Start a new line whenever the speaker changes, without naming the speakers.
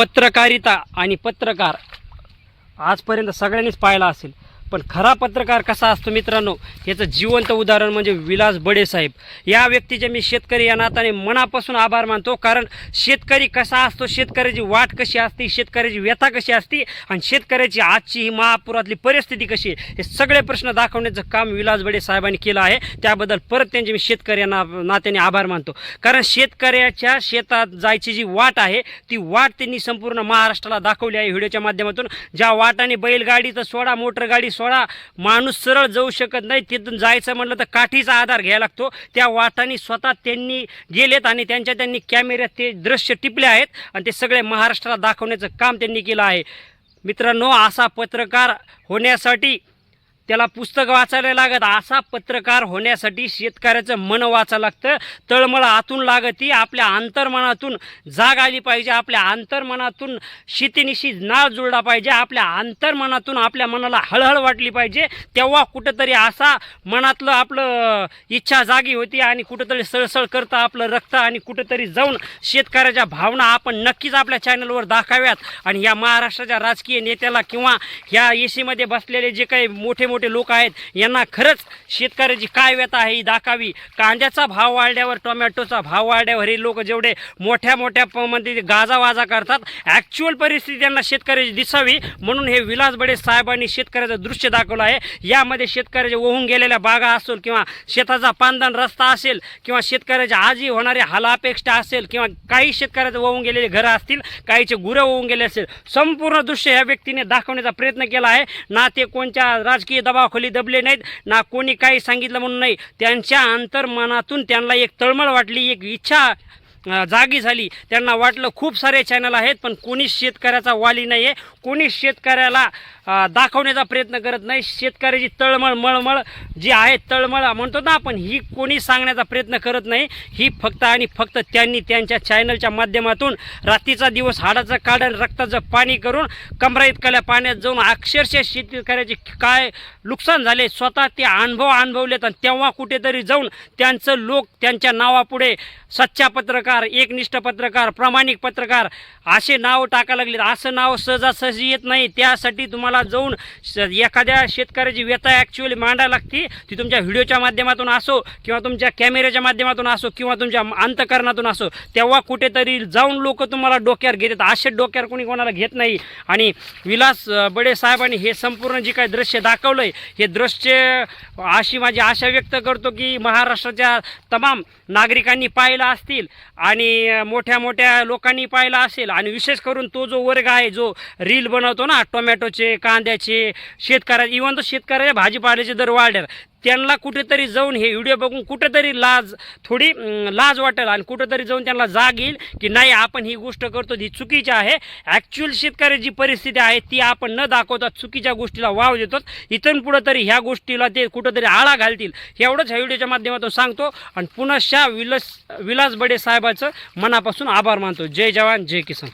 पत्रकारिता आणि पत्रकार आजपर्यंत सगळ्यांनीच पाहिला असेल. पण खरा पत्रकार कसा असतो मित्रांनो याचं जिवंत उदाहरण म्हणजे विलास बडे साहेब. या व्यक्तीचे मी शेतकरी या नात्याने मनापासून आभार मानतो कारण शेतकरी कसा असतो शेतकऱ्याची वाट कशी असते शेतकऱ्याची व्यथा कशी असते आणि शेतकऱ्याची आजची ही महापुरातली परिस्थिती कशी आहे हे सगळे प्रश्न दाखवण्याचं काम विलास बडे साहेबांनी केलं आहे. त्याबद्दल परत त्यांचे मी शेतकरी या नात्याने आभार मानतो. कारण शेतकऱ्याच्या शेतात जायची जी वाट आहे ती वाट त्यांनी संपूर्ण महाराष्ट्राला दाखवली आहे व्हिडिओच्या माध्यमातून. ज्या वाटाने बैलगाडी तर सोडा मोटर गाडी सोळा माणूस सरळ जाऊ शकत नाही. तिथून जायचं म्हटलं तर काठीचा आधार घ्यायला लागतो. त्या वाटाने स्वतः त्यांनी गेलेत आणि त्यांच्या त्यांनी कॅमेऱ्यात ते दृश्य टिपले आहेत आणि ते सगळे महाराष्ट्राला दाखवण्याचं काम त्यांनी केलं आहे. मित्रांनो असा पत्रकार होण्यासाठी त्याला पुस्तक वाचायला लागत. असा पत्रकार होण्यासाठी शेतकऱ्याचं मन वाचा लागतं. तळमळ आतून लागती. आपल्या अंतर्मनातून जाग आली पाहिजे. आपल्या अंतर्मनातून शेतीनिशी नाळ जुळला पाहिजे. आपल्या अंतर्मनातून आपल्या मनाला हळहळ वाटली पाहिजे. तेव्हा कुठंतरी असा मनातलं आपलं इच्छा जागी होती आणि कुठंतरी सळसळ करतं आपलं रक्त आणि कुठंतरी जाऊन शेतकऱ्याच्या भावना आपण नक्कीच आपल्या चॅनलवर दाखाव्यात आणि या महाराष्ट्राच्या राजकीय नेत्याला किंवा ह्या एसीमध्ये बसलेले जे काही मोठे मोठे लोक आहेत. यांना खरंच शेतकऱ्याची काय व्यथा आहे ही दाखावी. कांद्याचा भाव वाढल्यावर टोमॅटोचा भाव वाढल्यावर हे लोक जेवढे मोठ्या मोठ्या प- मध्ये गाजावाजा करतात ॲक्च्युअल परिस्थिती त्यांना शेतकऱ्याची दिसावी. म्हणून हे विलास बडे साहेबांनी शेतकऱ्याचं दृश्य दाखवलं आहे. यामध्ये शेतकऱ्याच्या वाहून गेलेल्या बागा असो किंवा शेताचा पानदान रस्ता असेल किंवा शेतकऱ्याच्या आजी होणारे हालापेक्षा असेल किंवा काही शेतकऱ्याचं वाहून गेलेले घरं असतील काहीचे गुरं वाहून गेले असेल संपूर्ण दृश्य या व्यक्तीने दाखवण्याचा प्रयत्न केला आहे. ना ते कोणत्या राजकीय दबावाखाली दबले नाहीत. ना कोणी काही सांगितलं म्हणून नाही. त्यांच्या अंतर्मनातून त्यांना एक तळमळ वाटली एक इच्छा जागी झाली. त्यांना वाटलं खूप सारे चॅनल आहेत पण कोणीच शेतकऱ्याचा वाली नाही आहे कोणीच शेतकऱ्याला दाखवण्याचा प्रयत्न करत नाही. शेतकऱ्याची तळमळ मळमळ जी आहे तळमळ म्हणतो ना आपण ही कोणी सांगण्याचा प्रयत्न करत नाही. ही फक्त आणि फक्त त्यांनी त्यांच्या चॅनलच्या माध्यमातून रात्रीचा दिवस हाडाचं काढण रक्ताचं पाणी करून कमरा इतकल्या पाण्यात जाऊन अक्षरशः शेतकऱ्याचे काय नुकसान झाले स्वतः ते अनुभव अनुभवलेत आणि तेव्हा कुठेतरी जाऊन त्यांचं लोक त्यांच्या नावापुढे सच्चा पत्रकार एकनिष्ठ पत्रकार प्रामाणिक पत्रकार असे नाव टाका लागले. असं नाव सहजासहजी येत नाही. त्यासाठी तुम्हाला जाऊन एखाद्या शेतकऱ्याची व्यथा ॲक्च्युअली मांडायला लागते. ती तुमच्या व्हिडिओच्या माध्यमातून असो किंवा तुमच्या कॅमेऱ्याच्या माध्यमातून असो किंवा तुमच्या अंतकरणातून असो तेव्हा कुठेतरी जाऊन लोक तुम्हाला डोक्यावर घेतात. असे डोक्यावर कोणी कोणाला घेत नाही. आणि विलास बडे साहेबांनी हे संपूर्ण जे काही दृश्य दाखवलं आहे हे दृश्य अशी माझी आशा व्यक्त करतो की महाराष्ट्राच्या तमाम नागरिकांनी पाहिलं असतील. आणि मोठ्या मोठ्या लोकांनी पाहिला असेल आणि विशेष करून तो जो वर्ग आहे जो रील बनवतो ना टोमॅटोचे कांद्याचे शेतकऱ्या इवन तो शेतकऱ्याच्या भाजीपाल्याचे दर वाढले त्यांना कुठेतरी जाऊन हे व्हिडिओ बघून कुठेतरी लाज थोडी लाज वाटेल आणि कुठेतरी जाऊन त्यांना जाग येईल की नाही आपण ही गोष्ट करतो ही चुकीची आहे. ॲक्च्युअल शेतकऱ्याची परिस्थिती आहे ती आपण न दाखवता चुकीच्या गोष्टीला वाव देतो. इथून पुढं तरी ह्या गोष्टीला ते कुठंतरी आळा घालतील. एवढंच ह्या व्हिडिओच्या माध्यमातून सांगतो. आणि पुनश्च विलास विलास बडे साहेबाचं मनापासून आभार मानतो. जय जवान जय किसान.